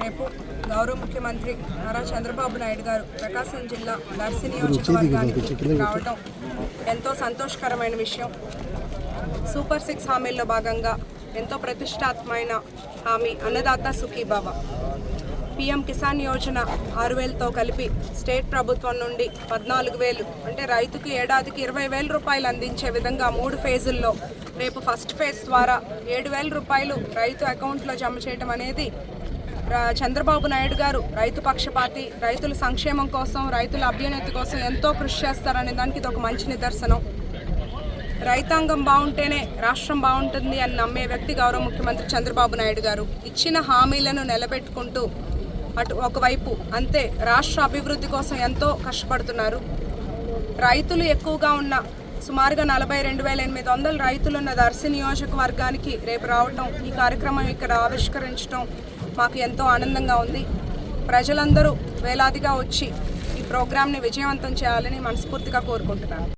రేపు గౌరవ ముఖ్యమంత్రి నారా చంద్రబాబు నాయుడు గారు ప్రకాశం జిల్లా దర్శి నియోజకవర్గానికి రావడం ఎంతో సంతోషకరమైన విషయం. సూపర్ సిక్స్ హామీల్లో భాగంగా ఎంతో ప్రతిష్టాత్మైన హామీ అన్నదాత సుఖీబాబా పిఎం కిసాన్ యోజన ఆరు వేలతో కలిపి స్టేట్ ప్రభుత్వం నుండి పద్నాలుగు వేలు అంటే రైతుకు ఏడాదికి ఇరవై వేల రూపాయలు అందించే విధంగా మూడు ఫేజుల్లో రేపు ఫస్ట్ ఫేజ్ ద్వారా ఏడు వేల రూపాయలు రైతు అకౌంట్లో జమ చేయడం అనేది చంద్రబాబు నాయుడు గారు రైతు పక్షపాతి రైతుల సంక్షేమం కోసం రైతుల అభ్యున్నతి కోసం ఎంతో కృషి చేస్తారనే దానికి ఇది ఒక మంచి నిదర్శనం. రైతాంగం బాగుంటేనే రాష్ట్రం బాగుంటుంది అని నమ్మే వ్యక్తి గౌరవ ముఖ్యమంత్రి చంద్రబాబు నాయుడు గారు. ఇచ్చిన హామీలను నిలబెట్టుకుంటూ అటు ఒకవైపు అంతే రాష్ట్ర అభివృద్ధి కోసం ఎంతో కష్టపడుతున్నారు. రైతులు ఎక్కువగా ఉన్న సుమారుగా నలభై రెండు వేల ఎనిమిది వందల రైతులున్న దర్శి నియోజకవర్గానికి రేపు రావటం ఈ కార్యక్రమం ఇక్కడ ఆవిష్కరించడం మాకు ఎంతో ఆనందంగా ఉంది. ప్రజలందరూ వేలాదిగా వచ్చి ఈ ప్రోగ్రాంని విజయవంతం చేయాలని మనస్ఫూర్తిగా కోరుకుంటున్నాను.